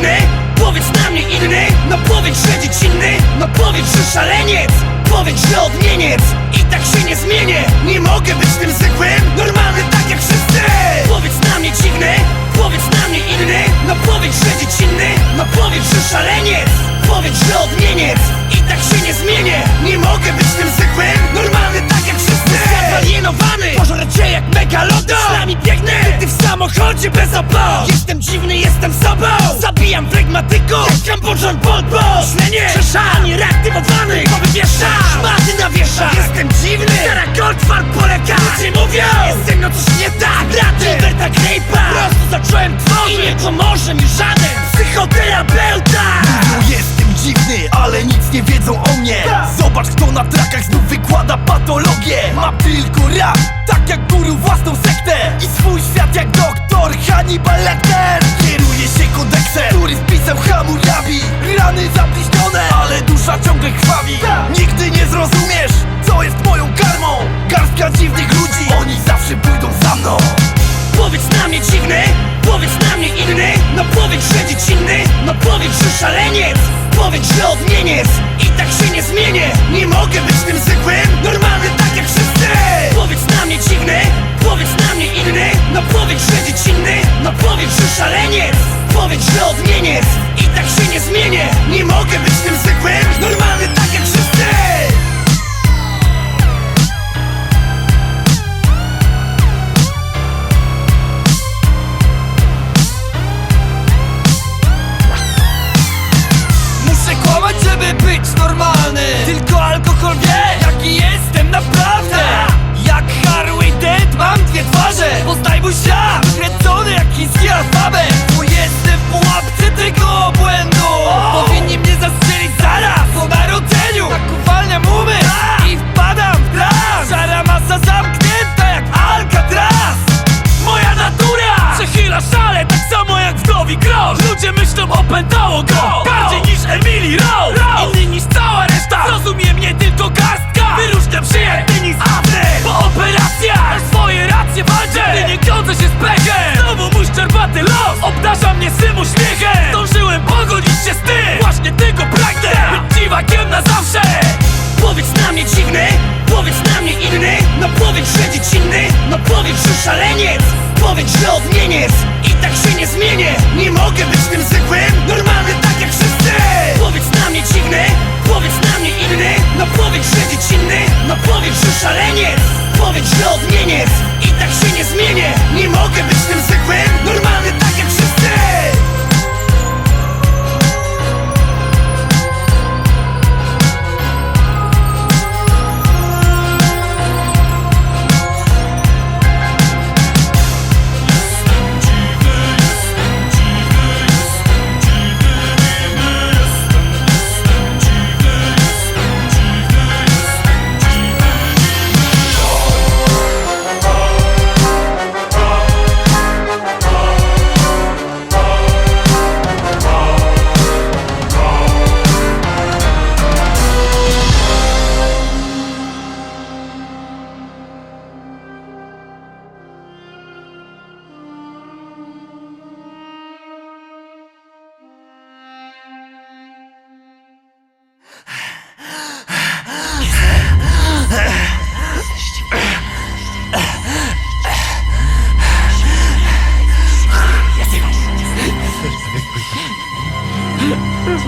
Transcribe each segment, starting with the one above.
dziwny? Powiedz na mnie inny? No powiedz, że dziecinny? No powiedz, że szaleniec? Powiedz, że odmieniec? I tak się nie zmienię. Nie mogę być tym zwykłym Normalny tak jak wszyscy. Powiedz na mnie dziwny? Powiedz na mnie inny? No powiedz, że dziecinny? No powiedz, że szaleniec? Powiedz, że odmieniec? I tak się nie zmienię. Nie mogę być tym zwykłym Normalny tak jak wszyscy. Alienowany Pożarę cię jak megalodon. Z nami biegnę. Ty w samochodzie bez opon tak jak guru własną sektę. I swój świat jak doktor Hannibal Lecter. Kieruje się kodeksem, który wpisał Hammurabi Rany zabliźnione, ale dusza ciągle krwawi. Nigdy nie zrozumiesz, co jest moją karmą. Garstka dziwnych ludzi, oni zawsze pójdą za mną. Powiedz na mnie dziwny, powiedz na mnie inny. No powiedz, że dziecinny, no powiedz, że szaleniec. Powiedz, że odmieniec I tak się nie zmienię. Nie mogę być tym zwykłym Normalny tak dziwny, powiedz na mnie inny. No powiedz, że dziecinny, no powiedz, że szaleniec Powiedz, że odmieniec I tak się nie zmienię. Nie mogę być tym zwykłym Normalny tak jak wszyscy. Muszę kłamać, żeby być normalny. Tylko alkohol wie, jaki jestem naprawdę twarze. Poznaj mój świat, kręcony jak chiński alfabet. Bo powiedz, że dziecinny, no powiedz, że szaleniec. Powiedz, że odmieniec. I tak się nie zmienię. Nie mogę być tym zwykłym Normalny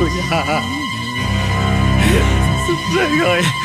Dziękuję. Dziękuję.